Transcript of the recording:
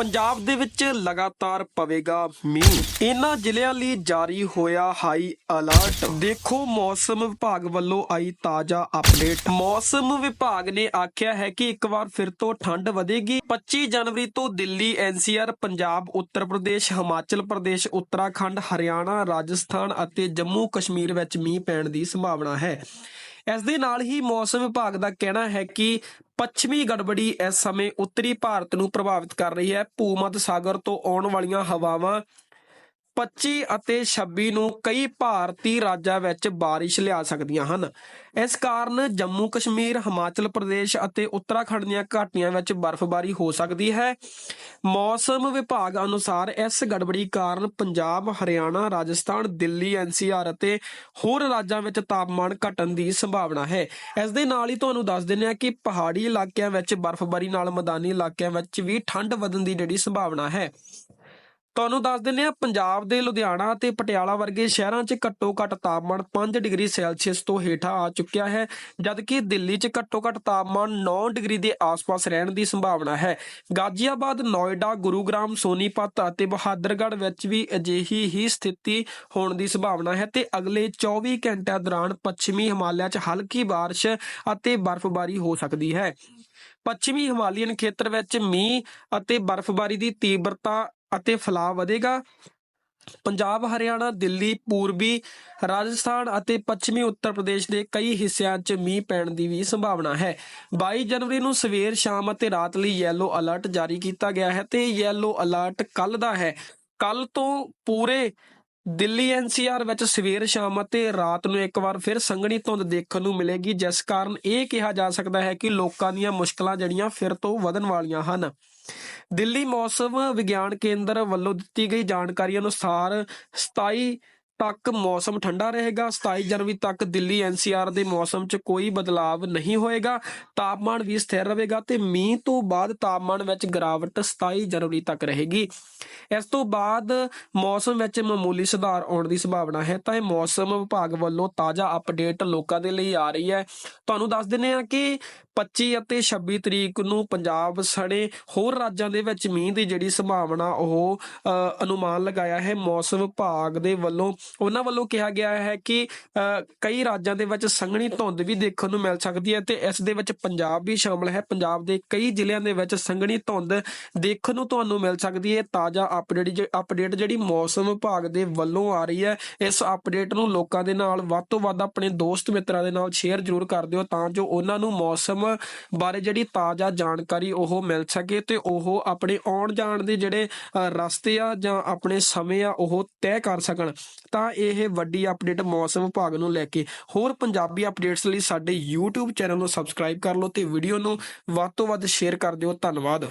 ਪੰਜਾਬ ਦੇ ਵਿੱਚ ਲਗਾਤਾਰ ਪਵੇਗਾ ਮੀਂਹ। ਇਹਨਾਂ ਜ਼ਿਲ੍ਹਿਆਂ ਲਈ ਜਾਰੀ ਹੋਇਆ ਹਾਈ ਅਲਰਟ। ਦੇਖੋ, ਮੌਸਮ ਵਿਭਾਗ ਵੱਲੋਂ ਆਈ ਤਾਜ਼ਾ ਅਪਡੇਟ। ਮੌਸਮ ਵਿਭਾਗ ਨੇ ਆਖਿਆ ਹੈ ਕਿ ਇੱਕ ਵਾਰ ਫਿਰ ਤੋਂ ਠੰਡ ਵਧੇਗੀ। 25 ਜਨਵਰੀ ਤੋਂ ਦਿੱਲੀ ਐਨਸੀਆਰ ਪੰਜਾਬ, ਉੱਤਰ ਪ੍ਰਦੇਸ਼, ਹਿਮਾਚਲ ਪ੍ਰਦੇਸ਼, ਉੱਤਰਾਖੰਡ, ਹਰਿਆਣਾ, ਰਾਜਸਥਾਨ ਅਤੇ ਜੰਮੂ ਕਸ਼ਮੀਰ ਵਿੱਚ ਮੀਂਹ ਪੈਣ ਦੀ ਸੰਭਾਵਨਾ ਹੈ। ਇਸ ਦੇ ਨਾਲ ਹੀ ਮੌਸਮ ਵਿਭਾਗ ਦਾ ਕਹਿਣਾ ਹੈ ਕਿ ਪੱਛਮੀ ਗੜਬੜੀ ਇਸ ਸਮੇਂ ਉੱਤਰੀ ਭਾਰਤ ਨੂੰ ਪ੍ਰਭਾਵਿਤ ਕਰ ਰਹੀ ਹੈ। ਭੂਮੱਧ ਸਾਗਰ ਤੋਂ ਆਉਣ ਵਾਲੀਆਂ ਹਵਾਵਾਂ 25 ਅਤੇ 26 ਨੂੰ ਕਈ ਭਾਰਤੀ ਰਾਜਾਂ ਵਿੱਚ ਬਾਰਿਸ਼ ਲਿਆ ਸਕਦੀਆਂ ਹਨ। ਇਸ ਕਾਰਨ ਜੰਮੂ ਕਸ਼ਮੀਰ, ਹਿਮਾਚਲ ਪ੍ਰਦੇਸ਼ ਅਤੇ ਉੱਤਰਾਖੰਡ ਦੀਆਂ ਘਾਟੀਆਂ ਵਿੱਚ ਬਰਫ਼ਬਾਰੀ ਹੋ ਸਕਦੀ ਹੈ। ਮੌਸਮ ਵਿਭਾਗ ਅਨੁਸਾਰ ਇਸ ਗੜਬੜੀ ਕਾਰਨ ਪੰਜਾਬ, ਹਰਿਆਣਾ, ਰਾਜਸਥਾਨ, ਦਿੱਲੀ, ਐਨਸੀਆਰ ਅਤੇ ਹੋਰ ਰਾਜਾਂ ਵਿੱਚ ਤਾਪਮਾਨ ਘਟਣ ਦੀ ਸੰਭਾਵਨਾ ਹੈ। ਇਸ ਦੇ ਨਾਲ ਹੀ ਤੁਹਾਨੂੰ ਦੱਸ ਦਿੰਦੇ ਹਾਂ ਕਿ ਪਹਾੜੀ ਇਲਾਕਿਆਂ ਵਿੱਚ ਬਰਫ਼ਬਾਰੀ ਨਾਲ ਮੈਦਾਨੀ ਇਲਾਕਿਆਂ ਵਿੱਚ ਵੀ ਠੰਡ ਵਧਣ ਦੀ ਜਿਹੜੀ ਸੰਭਾਵਨਾ ਹੈ। ਤੁਹਾਨੂੰ ਦੱਸ ਦਿੰਦੇ ਆ ਪੰਜਾਬ ਦੇ ਲੁਧਿਆਣਾ ਤੇ ਪਟਿਆਲਾ ਵਰਗੇ ਸ਼ਹਿਰਾਂ 'ਚ ਘੱਟੋ-ਘੱਟ ਤਾਪਮਾਨ 5 ਡਿਗਰੀ ਸੈਲਸੀਅਸ ਤੋਂ ਹੇਠਾਂ ਆ ਚੁੱਕਿਆ ਹੈ ਜਦਕਿ ਦਿੱਲੀ 'ਚ ਘੱਟੋ-ਘੱਟ ਤਾਪਮਾਨ 9 ਡਿਗਰੀ ਦੇ ਆਸ-ਪਾਸ ਰਹਿਣ ਦੀ ਸੰਭਾਵਨਾ ਹੈ ਗਾਜ਼ੀਆਬਾਦ ਨੋਇਡਾ ਗੁਰੂਗ੍ਰਾਮ ਸੋਨੀਪਤ ਅਤੇ ਬਹਾਦਰਗੜ੍ਹ ਵਿੱਚ ਵੀ ਅਜਿਹੀ ਹੀ ਸਥਿਤੀ ਹੋਣ ਦੀ ਸੰਭਾਵਨਾ ਹੈ ਤੇ ਅਗਲੇ 24 ਘੰਟਿਆਂ ਦੌਰਾਨ ਪੱਛਮੀ ਹਿਮਾਲਿਆ 'ਚ ਹਲਕੀ بارش ਅਤੇ ਬਰਫ਼ਬਾਰੀ ਹੋ ਸਕਦੀ ਹੈ ਪੱਛਮੀ ਹਿਮਾਲੀਅਨ ਖੇਤਰ ਵਿੱਚ ਮੀਂਹ ਅਤੇ ਬਰਫ਼ਬਾਰੀ ਦੀ ਤੀਬਰਤਾ ਅਤੇ ਫੈਲਾਅ ਵਧੇਗਾ। ਪੰਜਾਬ, ਹਰਿਆਣਾ, ਦਿੱਲੀ, ਪੂਰਬੀ, ਰਾਜਸਥਾਨ ਅਤੇ ਪੱਛਮੀ ਉੱਤਰ ਪ੍ਰਦੇਸ਼ ਦੇ ਕਈ ਹਿੱਸਿਆਂ 'ਚ ਮੀਂਹ ਪੈਣ ਦੀ ਵੀ ਸੰਭਾਵਨਾ ਹੈ। 22 ਜਨਵਰੀ ਨੂੰ ਸਵੇਰ, ਸ਼ਾਮ ਅਤੇ ਰਾਤ ਲਈ ਯੈਲੋ ਅਲਰਟ ਜਾਰੀ ਕੀਤਾ ਗਿਆ ਹੈ ਤੇ ਯੈਲੋ ਅਲਰਟ ਕੱਲ ਦਾ ਹੈ। ਕੱਲ ਤੋਂ ਪੂਰੇ ਦਿੱਲੀ ਐਨਸੀਆਰ ਵਿੱਚ ਸਵੇਰ, ਸ਼ਾਮ ਅਤੇ ਰਾਤ ਨੂੰ ਇੱਕ ਵਾਰ ਫਿਰ ਸੰਘਣੀ ਧੁੰਦ ਦੇਖਣ ਨੂੰ ਮਿਲੇਗੀ, ਜਿਸ ਕਾਰਨ ਇਹ ਕਿਹਾ ਜਾ ਸਕਦਾ ਹੈ ਕਿ ਲੋਕਾਂ ਦੀਆਂ ਮੁਸ਼ਕਲਾਂ ਜਿਹੜੀਆਂ ਫਿਰ ਤੋਂ ਵਧਣ ਵਾਲੀਆਂ ਹਨ। ਦਿੱਲੀ ਮੌਸਮ ਵਿਗਿਆਨ ਕੇਂਦਰ ਵੱਲੋਂ ਦਿੱਤੀ ਗਈ ਜਾਣਕਾਰੀ ਅਨੁਸਾਰ 27 ਤੱਕ ਮੌਸਮ ਠੰਡਾ ਰਹੇਗਾ 27 ਜਨਵਰੀ ਤੱਕ ਦਿੱਲੀ ਐਨਸੀਆਰ ਦੇ ਮੌਸਮ 'ਚ ਕੋਈ ਬਦਲਾਵ ਨਹੀਂ ਹੋਏਗਾ, ਤਾਪਮਾਨ ਵੀ ਸਥਿਰ ਰਹੇਗਾ ਤੇ ਮੀਂਹ ਤੋਂ ਬਾਅਦ ਤਾਪਮਾਨ ਵਿੱਚ ਗਿਰਾਵਟ 27 ਜਨਵਰੀ ਤੱਕ ਰਹੇਗੀ। ਇਸ ਤੋਂ ਬਾਅਦ ਮੌਸਮ ਵਿੱਚ ਮਾਮੂਲੀ ਸੁਧਾਰ ਆਉਣ ਦੀ ਸੰਭਾਵਨਾ ਹੈ, ਤਾਂ ਇਹ ਮੌਸਮ ਵਿਭਾਗ ਵੱਲੋਂ ਤਾਜ਼ਾ ਅਪਡੇਟ ਲੋਕਾਂ ਦੇ ਲਈ ਆ ਰਹੀ ਹੈ। ਤੁਹਾਨੂੰ ਦੱਸ ਦਿੰਦੇ ਹਾਂ ਕਿ 25 ਅਤੇ 26 ਤਰੀਕ ਨੂੰ ਪੰਜਾਬ ਸਣੇ ਹੋਰ ਰਾਜਾਂ ਦੇ ਵਿੱਚ ਮੀਂਹ ਦੀ ਜਿਹੜੀ ਸੰਭਾਵਨਾ ਉਹ ਅਨੁਮਾਨ ਲਗਾਇਆ ਹੈ। ਮੌਸਮ ਵਿਭਾਗ ਦੇ ਵੱਲੋਂ ਉਹਨਾਂ ਵੱਲੋਂ ਕਿਹਾ ਗਿਆ ਹੈ ਕਿ ਕਈ ਰਾਜਾਂ ਦੇ ਵਿੱਚ ਸੰਘਣੀ ਧੁੰਦ ਵੀ ਦੇਖਣ ਨੂੰ ਮਿਲ ਸਕਦੀ ਹੈ ਤੇ ਇਸ ਦੇ ਵਿੱਚ ਪੰਜਾਬ ਵੀ ਸ਼ਾਮਲ ਹੈ। ਪੰਜਾਬ ਦੇ ਕਈ ਜ਼ਿਲ੍ਹਿਆਂ ਦੇ ਵਿੱਚ ਸੰਘਣੀ ਧੁੰਦ ਦੇਖਣ ਨੂੰ ਤੁਹਾਨੂੰ ਮਿਲ ਸਕਦੀ ਹੈ। ਤਾਜ਼ਾ ਅਪਡੇਟ ਅਪਡੇਟ ਜਿਹੜੀ ਮੌਸਮ ਵਿਭਾਗ ਦੇ ਵੱਲੋਂ ਆ ਰਹੀ ਹੈ, ਇਸ ਅਪਡੇਟ ਨੂੰ ਲੋਕਾਂ ਦੇ ਨਾਲ ਵੱਧ ਤੋਂ ਵੱਧ ਆਪਣੇ ਦੋਸਤ ਮਿੱਤਰਾਂ ਦੇ ਨਾਲ ਸ਼ੇਅਰ ਜ਼ਰੂਰ ਕਰ ਦਿਓ ਤਾਂ ਜੋ ਉਹਨਾਂ ਨੂੰ ਮੌਸਮ ਬਾਰੇ ਜਿਹੜੀ ਤਾਜ਼ਾ ਜਾਣਕਾਰੀ ਉਹ ਮਿਲ ਸਕੇ ਤੇ ਉਹ ਆਪਣੇ ਆਉਣ ਜਾਣ ਦੇ ਜਿਹੜੇ ਰਸਤੇ ਆ ਜਾਂ ਆਪਣੇ ਸਮੇਂ ਆ ਉਹ ਤੈਅ ਕਰ ਸਕਣ। ਤਾਂ ਇਹ ਵੱਡੀ ਅਪਡੇਟ ਮੌਸਮ ਵਿਭਾਗ ਨੂੰ ਲੈ ਕੇ। ਹੋਰ ਪੰਜਾਬੀ ਅਪਡੇਟਸ ਲਈ ਸਾਡੇ YouTube ਚੈਨਲ ਨੂੰ ਸਬਸਕ੍ਰਾਈਬ ਕਰ ਲਓ ਤੇ ਵੀਡੀਓ ਨੂੰ ਵੱਧ ਤੋਂ ਵੱਧ ਸ਼ੇਅਰ ਕਰ ਦਿਓ। ਧੰਨਵਾਦ।